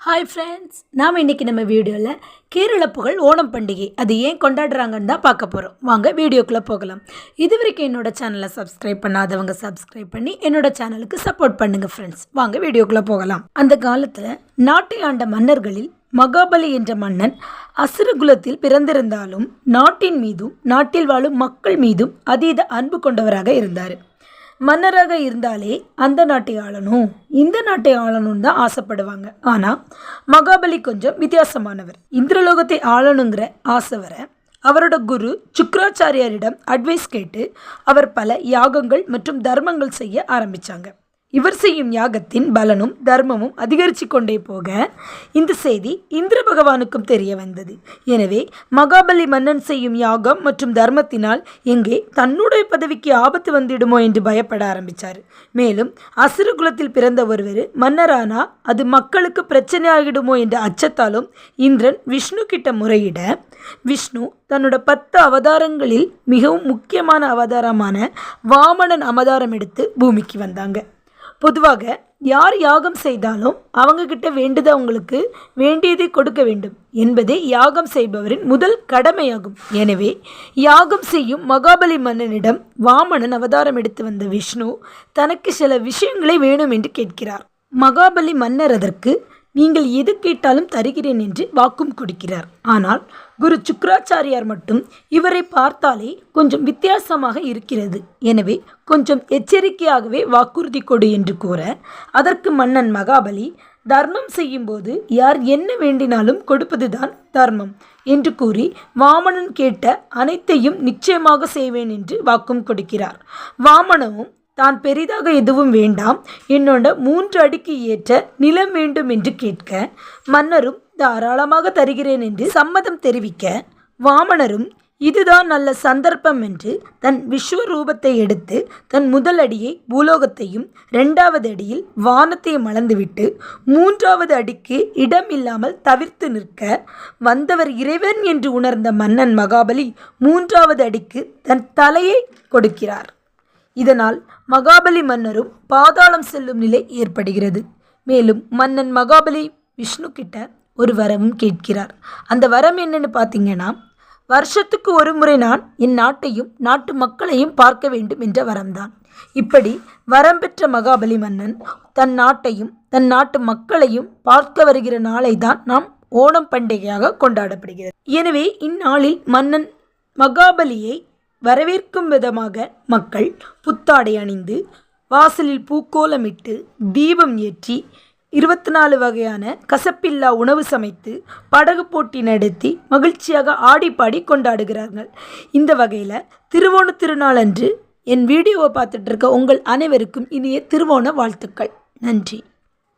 Hi friends நாம் இன்றைக்கி நம்ம வீடியோவில் கேரள புகழ் ஓணம் பண்டிகை அது ஏன் கொண்டாடுறாங்கன்னு தான் பார்க்க போகிறோம் வாங்க வீடியோக்குள்ளே போகலாம். இது வரைக்கும் என்னோடய சேனலை சப்ஸ்கிரைப் பண்ணாதவங்க சப்ஸ்கிரைப் பண்ணி என்னோட சேனலுக்கு சப்போர்ட் பண்ணுங்கள் ஃப்ரெண்ட்ஸ் வாங்க வீடியோக்குள்ளே போகலாம். அந்த காலத்தில் நாட்டை ஆண்ட மன்னர்களில் மகாபலி என்ற மன்னன் அசுரகுலத்தில் பிறந்திருந்தாலும் நாட்டின் மீதும் நாட்டில் வாழும் மக்கள் மீதும் அதீத அன்பு கொண்டவராக இருந்தார். மன்னராக இருந்தாலே அந்த நாட்டை ஆளணும். இந்த நாட்டை ஆளணும்னு தான் ஆசைப்படுவாங்க. ஆனால் மகாபலி கொஞ்சம் வித்தியாசமானவர். இந்திரலோகத்தை ஆளணுங்கிற ஆசை வர அவரோட குரு சுக்ராச்சாரியாரிடம் அட்வைஸ் கேட்டு அவர் பல யாகங்கள் மற்றும் தர்மங்கள் செய்ய ஆரம்பித்தாங்க இவர் செய்யும் யாகத்தின் பலனும் தர்மமும் அதிகரித்து கொண்டே போக இந்த செய்தி இந்திர பகவானுக்கும் தெரிய வந்தது. எனவே மகாபலி மன்னன் செய்யும் யாகம் மற்றும் தர்மத்தினால் எங்கே தன்னுடைய பதவிக்கு ஆபத்து வந்துடுமோ என்று பயப்பட ஆரம்பித்தார் மேலும் அசுர குலத்தில் பிறந்த ஒருவர் மன்னரானா அது மக்களுக்கு பிரச்சனையாகிடுமோ என்ற அச்சத்தாலும் இந்திரன் விஷ்ணு கிட்ட முறையிட விஷ்ணு தன்னோட பத்து அவதாரங்களில் மிகவும் முக்கியமான அவதாரமான வாமணன் அவதாரம் எடுத்து பூமிக்கு வந்தாங்க. பொதுவாக யார் யாகம் செய்தாலும் அவங்கக்கிட்ட வேண்டுதை அவங்களுக்கு வேண்டியதை கொடுக்க வேண்டும். என்பதே யாகம் செய்பவரின் முதல் கடமையாகும். எனவே யாகம் செய்யும் மகாபலி மன்னனிடம் வாமனன் அவதாரம் எடுத்து வந்த விஷ்ணு தனக்கு சில விஷயங்களை வேணும் என்று கேட்கிறார். மகாபலி மன்னர் அதற்கு நீங்கள் எது கேட்டாலும் தருகிறேன் என்று வாக்கும் கொடுக்கிறார். ஆனால் குரு சுக்கராச்சாரியார் மட்டும் இவரை பார்த்தாலே கொஞ்சம் வித்தியாசமாக இருக்கிறது. எனவே கொஞ்சம் எச்சரிக்கையாகவே வாக்குறுதி கொடு என்று கூற அதற்கு மன்னன் மகாபலி தர்மம் செய்யும்போது யார் என்ன வேண்டினாலும் கொடுப்பதுதான் தர்மம் என்று கூறி வாமனன் கேட்ட அனைத்தையும் நிச்சயமாக செய்வேன் என்று வாக்கும் கொடுக்கிறார். வாமனவும் தான் பெரிதாக எதுவும் வேண்டாம். என்னோட மூன்று அடிக்கு ஏற்ற நிலம் வேண்டும் என்று கேட்க மன்னரும் தாராளமாக தருகிறேன் என்று சம்மதம் தெரிவிக்க வாமனரும் இதுதான் நல்ல சந்தர்ப்பம் என்று தன் விஸ்வரூபத்தை எடுத்து தன் முதல் அடியை பூலோகத்தையும் இரண்டாவது அடியில் வானத்தையும் அளந்துவிட்டு மூன்றாவது அடிக்கு இடம் இல்லாமல் தவிர்த்து நிற்க வந்தவர் இறைவன் என்று உணர்ந்த மன்னன் மகாபலி மூன்றாவது அடிக்கு தன் தலையை கொடுக்கிறார். இதனால் மகாபலி மன்னரும் பாதாளம் செல்லும் நிலை ஏற்படுகிறது. மேலும் மன்னன் மகாபலி விஷ்ணு கிட்ட ஒரு வரமும் கேட்கிறார். அந்த வரம் என்னன்னு பார்த்தீங்கன்னா வருஷத்துக்கு ஒரு முறை நான் என் நாட்டையும் நாட்டு மக்களையும் பார்க்க வேண்டும் என்ற வரம்தான். இப்படி வரம் பெற்ற மகாபலி மன்னன் தன் நாட்டையும் தன் நாட்டு மக்களையும் பார்க்க வருகிற நாளை தான் நாம் ஓணம் பண்டிகையாக கொண்டாடப்படுகிறது. எனவே இந்நாளில் மன்னன் மகாபலியை வரவேற்கும் விதமாக மக்கள் புத்தாடை அணிந்து வாசலில் பூக்கோலமிட்டு தீபம் ஏற்றி இருபத்தி நாலு வகையான கசப்பில்லா உணவு சமைத்து படகு போட்டி நடத்தி மகிழ்ச்சியாக ஆடிப்பாடி கொண்டாடுகிறார்கள். இந்த வகையில் திருவோண திருநாள் அன்று என் வீடியோவை பார்த்துட்டு இருக்க உங்கள் அனைவருக்கும் இனிய திருவோண வாழ்த்துக்கள். நன்றி.